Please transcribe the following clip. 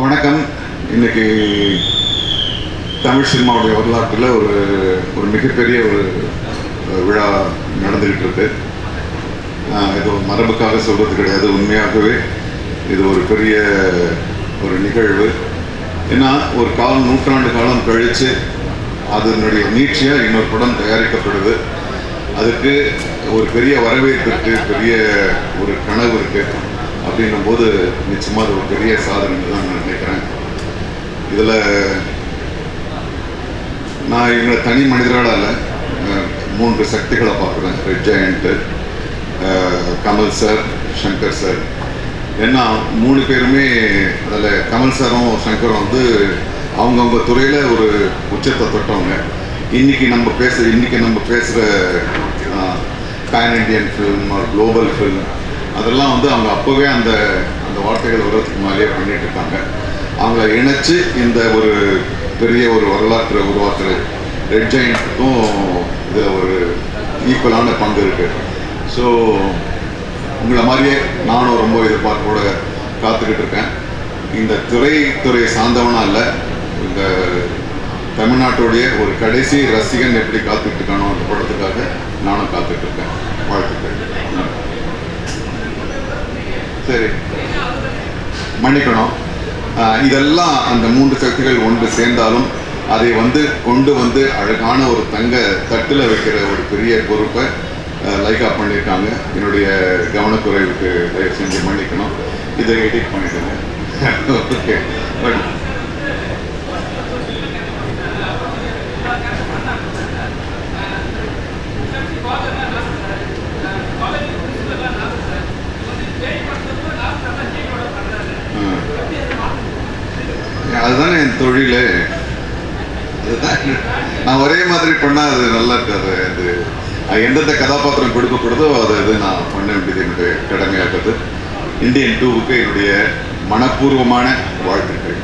வணக்கம். இன்னைக்கு தமிழ் சினிமாவுடைய வரலாற்றில் ஒரு ஒரு மிகப்பெரிய ஒரு விழா நடந்துக்கிட்டு இருக்கு. இது மரபுக்காக சொல்கிறது கிடையாது உண்மையாகவே. இது ஒரு பெரிய ஒரு நிகழ்வு. ஏன்னா ஒரு காலம் நூற்றாண்டு காலம் கழித்து அதனுடைய நீட்சியாக இன்னொரு படம் தயாரிக்கப்படுது. அதுக்கு ஒரு பெரிய வரவேற்பு இருக்குது பெரிய ஒரு கனவு இருக்குது அப்படின்னும் போது நிச்சயமாக அது ஒரு பெரிய சாதனை தான் நான் நினைக்கிறேன். இதில் நான் இவங்களை தனி மனிதர்களால் மூன்று சக்திகளை பார்க்குறேன். Red giant Kamal sir Shankar sir ஏன்னா மூணு பேருமே அதில் கமல் சாரும் சங்கரும் வந்து அவங்கவுங்க துறையில் ஒரு உச்சத்தை தொட்டவங்க. இன்னைக்கு நம்ம பேச இன்னைக்கு நம்ம பேசுகிற pan Indian film global film அதெல்லாம் வந்து அவங்க அப்போவே அந்த அந்த வார்த்தைகள் வர்றதுக்கு முன்னாலே பண்ணிட்டு இருக்காங்க. அவங்கள இணைச்சு இந்த ஒரு பெரிய ஒரு வரலாற்றை உருவாக்குற ரெட் ஜெயின்ட்டுக்கும் இதில் ஒரு ஈக்குவலான பங்கு இருக்குது ஸோ உங்களை மாதிரியே நானும் ரொம்ப எதிர்பார்ப்போட காத்துக்கிட்டு இருக்கேன். இந்த துறை சார்ந்தவனா இல்லை இந்த தமிழ்நாட்டுடைய ஒரு கடைசி ரசிகன் எப்படி காத்துக்கிட்டு இருக்கானோ அந்த படத்துக்காக நானும் காத்துட்டு இருக்கேன் வாழ்த்துக்கள் ம். சரி மன்னிக்கணும். இதெல்லாம் அந்த மூன்று சக்திகள் ஒன்று சேர்ந்தாலும் அதை வந்து கொண்டு வந்து அழகான ஒரு தங்க தட்டில் வைக்கிற ஒரு பெரிய பொறுப்பை ஆஹ் லைக்கா பண்ணியிருக்காங்க. என்னுடைய கவனக்குறைவுக்கு தயவு செஞ்சு மன்னிக்கணும். இதை எடிட் பண்ணிவிடுங்க ஓகே பட் அதுதானே என் தொழில். அதுதான் நான் ஒரே மாதிரி பண்ணால் அது நல்லா இருக்காது. அது அது எந்தெந்த கதாபாத்திரம் கொடுக்கப்படுதோ அதை அது நான் பண்ண வேண்டியது என்னுடைய கடமையாக்குது இந்தியன் டூவுக்கு என்னுடைய மனப்பூர்வமான வாழ்த்துக்கள்.